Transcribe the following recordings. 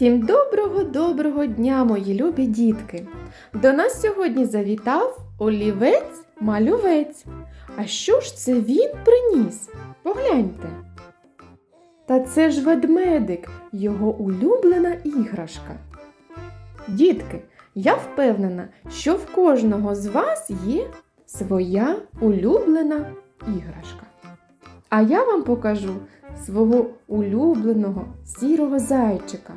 Всім доброго-доброго дня, мої любі дітки! До нас сьогодні завітав олівець-малювець. А що ж це він приніс? Погляньте. Та це ж ведмедик, його улюблена іграшка. Дітки, я впевнена, що в кожного з вас є своя улюблена іграшка. А я вам покажу свого улюбленого сірого зайчика.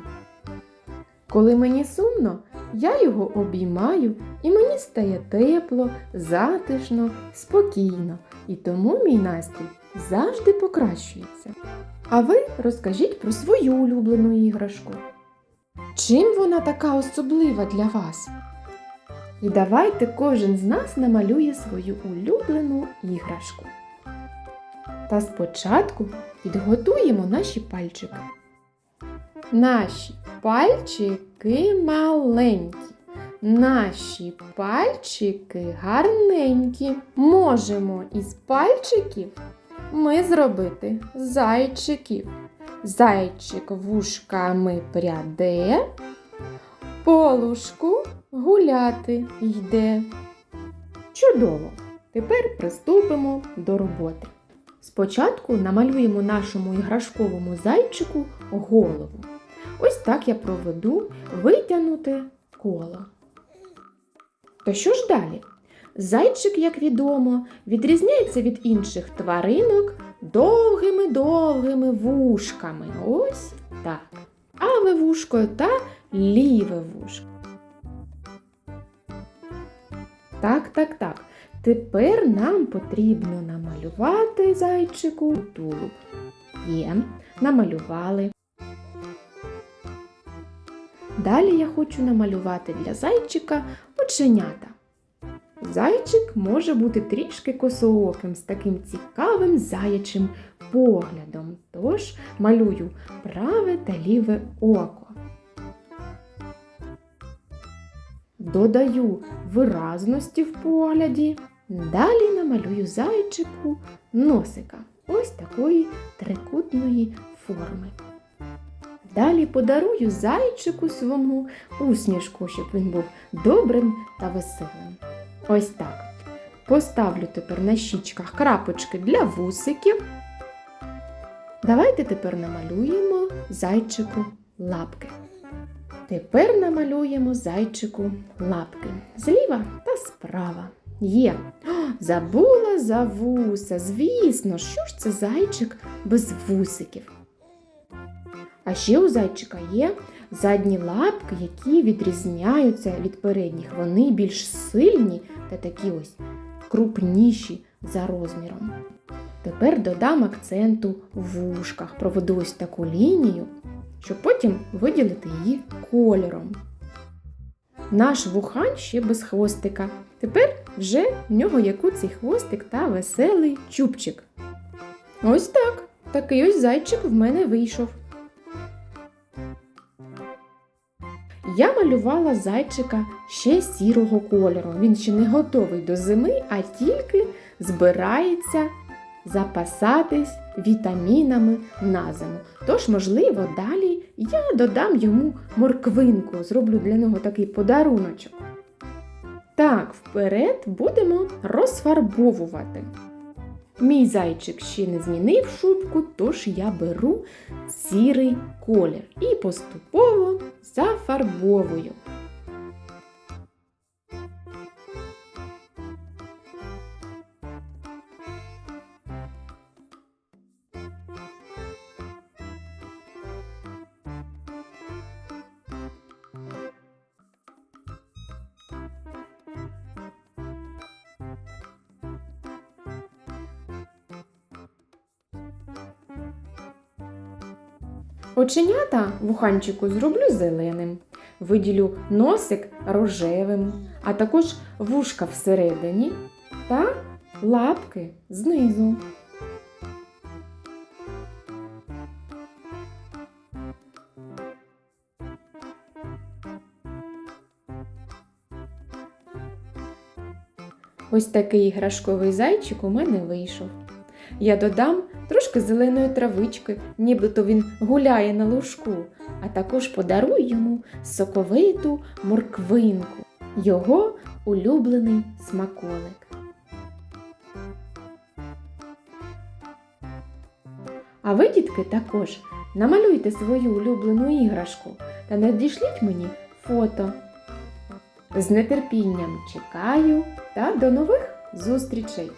Коли мені сумно, я його обіймаю і мені стає тепло, затишно, спокійно, і тому мій настрій завжди покращується. А ви розкажіть про свою улюблену іграшку. Чим вона така особлива для вас? І давайте кожен з нас намалює свою улюблену іграшку. Та спочатку підготуємо наші пальчики. Наші пальчики маленькі. Наші пальчики гарненькі. Можемо із пальчиків ми зробити зайчиків. Зайчик вушками пряде, полушку гуляти йде. Чудово! Тепер приступимо до роботи. Спочатку намалюємо нашому іграшковому зайчику голову. Ось так я проведу витягнуте коло. То що ж далі? Зайчик, як відомо, відрізняється від інших тваринок довгими-довгими вушками. Ось так. Праве вушко та ліве вушко. Так, так, так. Тепер нам потрібно намалювати зайчику тулуб. Є, намалювали. Далі я хочу намалювати для зайчика оченята. Зайчик може бути трішки косооким з таким цікавим заячим поглядом. Тож малюю праве та ліве око. Додаю виразності в погляді. Далі намалюю зайчику носика ось такої трикутної форми. Далі подарую зайчику своєму усмішку, щоб він був добрим та веселим. Ось так. Поставлю тепер на щічках крапочки для вусиків. Давайте тепер намалюємо зайчику лапки. Тепер намалюємо зайчику лапки зліва та справа. Є. О, забула за вуса. Звісно, що ж це зайчик без вусиків? А ще у зайчика є задні лапки, які відрізняються від передніх. Вони більш сильні та такі ось крупніші за розміром. Тепер додам акценту в вушках. Проведу ось таку лінію, щоб потім виділити її кольором. Наш вухань ще без хвостика. Тепер вже в нього є куций хвостик та веселий чубчик. Ось так. Такий ось зайчик в мене вийшов. Я малювала зайчика ще сірого кольору. Він ще не готовий до зими, а тільки збирається запасатись вітамінами на зиму. Тож, можливо, далі я додам йому морквинку, зроблю для нього такий подаруночок. Так, вперед будемо розфарбовувати. Мій зайчик ще не змінив шубку, тож я беру сірий колір і поступово зафарбовую. Оченята вуханчику зроблю зеленим, виділю носик рожевим, а також вушка всередині та лапки знизу. Ось такий іграшковий зайчик у мене вийшов. Я додам трошки зеленої травички, нібито він гуляє на лужку, а також подаруй йому соковиту морквинку, його улюблений смаколик. А ви, дітки, також намалюйте свою улюблену іграшку та надішліть мені фото. З нетерпінням чекаю та до нових зустрічей!